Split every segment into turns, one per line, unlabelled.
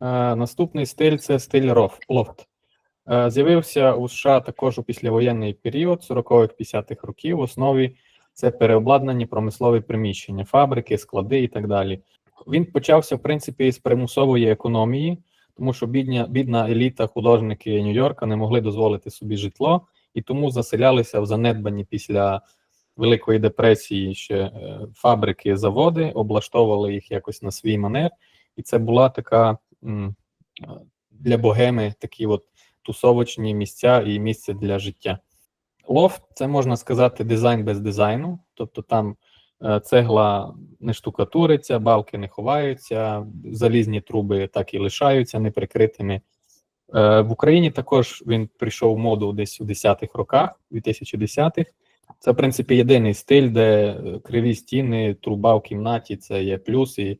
Е, наступний стиль це стиль лофт. Е, з'явився у США також у післявоєнний період 40-х-50-х років. В основі це переобладнані промислові приміщення, фабрики, склади і так далі. Він почався, в принципі, з примусової економії, тому що бідня, бідна еліта, художники Нью-Йорка не могли дозволити собі житло, і тому заселялися в занедбані після Великої депресії ще е, фабрики, заводи, облаштовували їх якось на свій манер. І це була така для богеми такі от тусовочні місця і місце для життя. Лофт це можна сказати дизайн без дизайну, тобто там е, цегла не штукатуриться, балки не ховаються, залізні труби так і лишаються неприкритими. Е, В Україні також він прийшов в моду десь у 10-х роках, 2010-х. Це, в принципі, єдиний стиль, де е, криві стіни, труба в кімнаті це є плюс і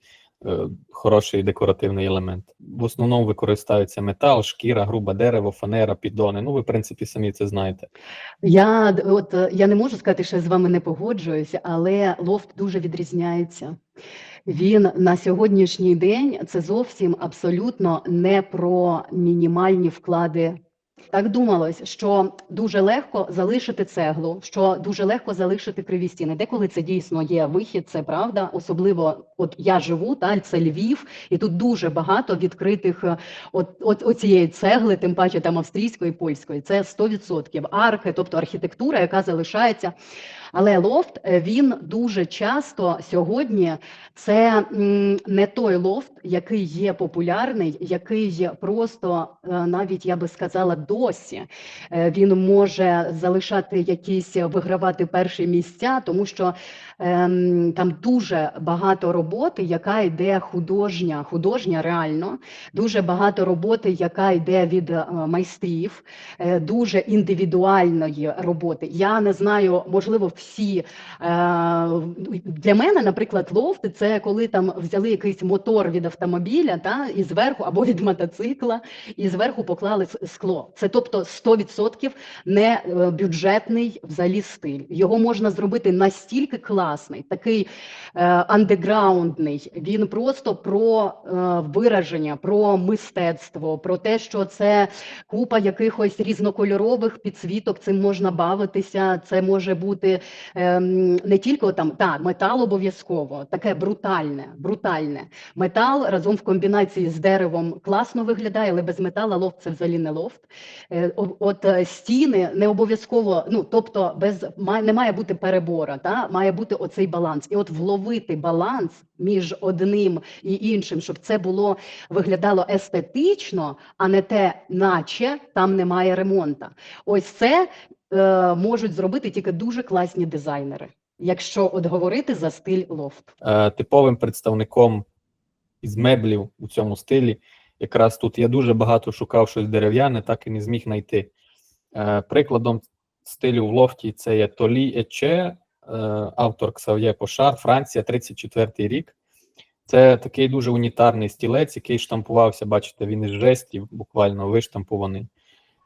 хороший декоративний елемент. В основному використовується метал, шкіра, грубе дерево, фанера, піддони. Ну, ви, в принципі, самі це знаєте.
Я от е, я не можу сказати, що я з вами не погоджуюся, але лофт дуже відрізняється. Він на сьогоднішній день це зовсім абсолютно не про мінімальні вклади. Так думалось, що дуже легко залишити цеглу, що дуже легко залишити криві стіни. Деколи це дійсно є вихід, це правда. Особливо, от я живу, та це Львів, і тут дуже багато відкритих е, от, от оцієї цегли, тим паче там австрійської, польської. Це 100%. арки, тобто архітектура, яка залишається. Але лофт е, він дуже часто сьогодні це не той лофт, який є популярний, який просто е, навіть я би сказала досі. Е, Він може залишати якісь вигравати перші місця, тому що ем, там дуже багато роботи, яка йде художня, художня реально, дуже багато роботи, яка йде від майстрів, дуже індивідуальної роботи. Я не знаю, можливо, всі е, для мене, наприклад, лофт це коли там взяли якийсь мотор від автомобіля, та і зверху або від мотоцикла, і зверху поклали скло. Це тобто 100% не е, бюджетний взагалі стиль. Його можна зробити настільки класний, такий е, андеграундний. Він просто про вираження, про мистецтво, про те, що це купа якихось різнокольорових підсвіток. Цим можна бавитися. Це може бути не тільки там та метал обов'язково, таке брутальне, брутальне. Метал разом в комбінації з деревом класно виглядає, але без метала лофт це взагалі не лофт. Е, От е, стіни не обов'язково, ну тобто без не має бути перебора, та має бути оцей баланс. І от вловити баланс між одним і іншим, щоб це було виглядало естетично, а не те, наче там немає ремонта. Ось це е, можуть зробити тільки дуже класні дизайнери. Якщо от говорити за стиль лофт.
Е, Типовим представником із меблів у цьому стилі, якраз тут я дуже багато шукав щось дерев'яне, так і не зміг знайти. Е, Прикладом стилю в лофті це є Толі Ече, автор Ксав'є Пошар, Франція, 34-й рік. Це такий дуже унітарний стілець, який штампувався, бачите, він із жестів, буквально виштампований.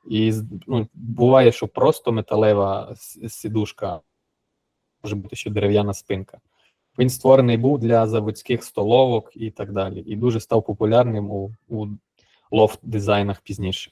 І ну, буває, що просто металева сідушка, може бути ще дерев'яна спинка. Він створений був для заводських столовок і так далі. І дуже став популярним у, у лофт дизайнах пізніше.